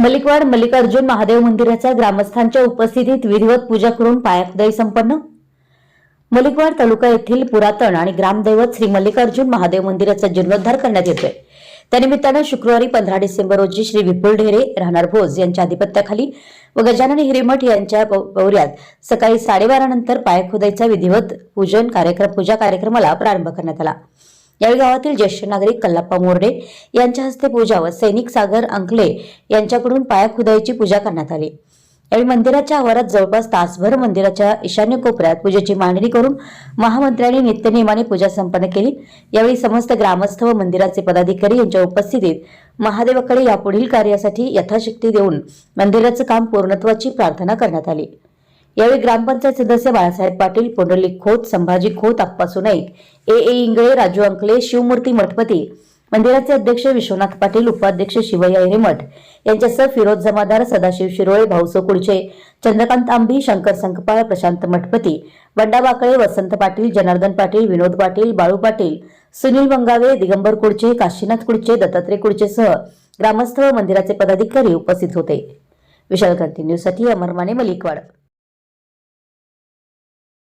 मलिकवाड मल्लिकार्जुन महादेव मंदिराच्या ग्रामस्थांच्या उपस्थितीत विधिवत पूजा करून पायाखुदाई संपन्न. मलिकवाड तालुका येथील पुरातन आणि ग्रामदैवत श्री मल्लिकार्जुन महादेव मंदिराचा जीर्णोद्धार करण्यात येतोय. त्यानिमित्तानं शुक्रवारी पंधरा डिसेंबर रोजी श्री विपुल ढेरे राहणार भोज यांच्या अधिपत्याखाली व गजानन हिरेमठ यांच्या पौऱ्यात सकाळी साडेबारा नंतर पायखुदाईचा विधिवत पूजन कार्यक्रम पूजा कार्यक्रमाला प्रारंभ करण्यात आला. यावेळी गावातील ज्येष्ठ नागरिक कल्लाप्पा मोर्डे यांच्या हस्ते पूजा व सैनिक सागर अंकले यांच्याकडून पायाखुदाईची पूजा करण्यात आली. यावेळी मंदिराच्या आवारात जवळपास तासभर मंदिराच्या ईशान्य कोपऱ्यात पूजेची मांडणी करून महामंत्र्यांनी नित्यनियमाने पूजा संपन्न केली. यावेळी समस्त ग्रामस्थ व मंदिराचे पदाधिकारी यांच्या उपस्थितीत महादेवाकडे यापुढील कार्यासाठी यथाशक्ती देऊन मंदिराचं काम पूर्णत्वाची प्रार्थना करण्यात आली. यावेळी ग्रामपंचायत सदस्य बाळासाहेब पाटील पुंडलिक खोत संभाजी खोत आप्पा सुनाईक ए ए इंगळे राजू अंकले शिवमूर्ती मठपती मंदिराचे अध्यक्ष विश्वनाथ पाटील उपाध्यक्ष शिवया हिरेमठ यांच्यासह फिरोज जमादार सदाशिव शिरोळे भाऊसो कुळचे चंद्रकांत आंबी शंकर संकपाळ प्रशांत मठपती बंडा बाकळे वसंत पाटील जनार्दन पाटील विनोद पाटील बाळू पाटील सुनील मंगावे दिगंबर कुडचे काशीनाथ कुडचे दत्तात्रय कुडचेसह ग्रामस्थ व मंदिराचे पदाधिकारी उपस्थित होते. विशाल क्रांती न्यूजसाठी अमर माने मलिकवाड.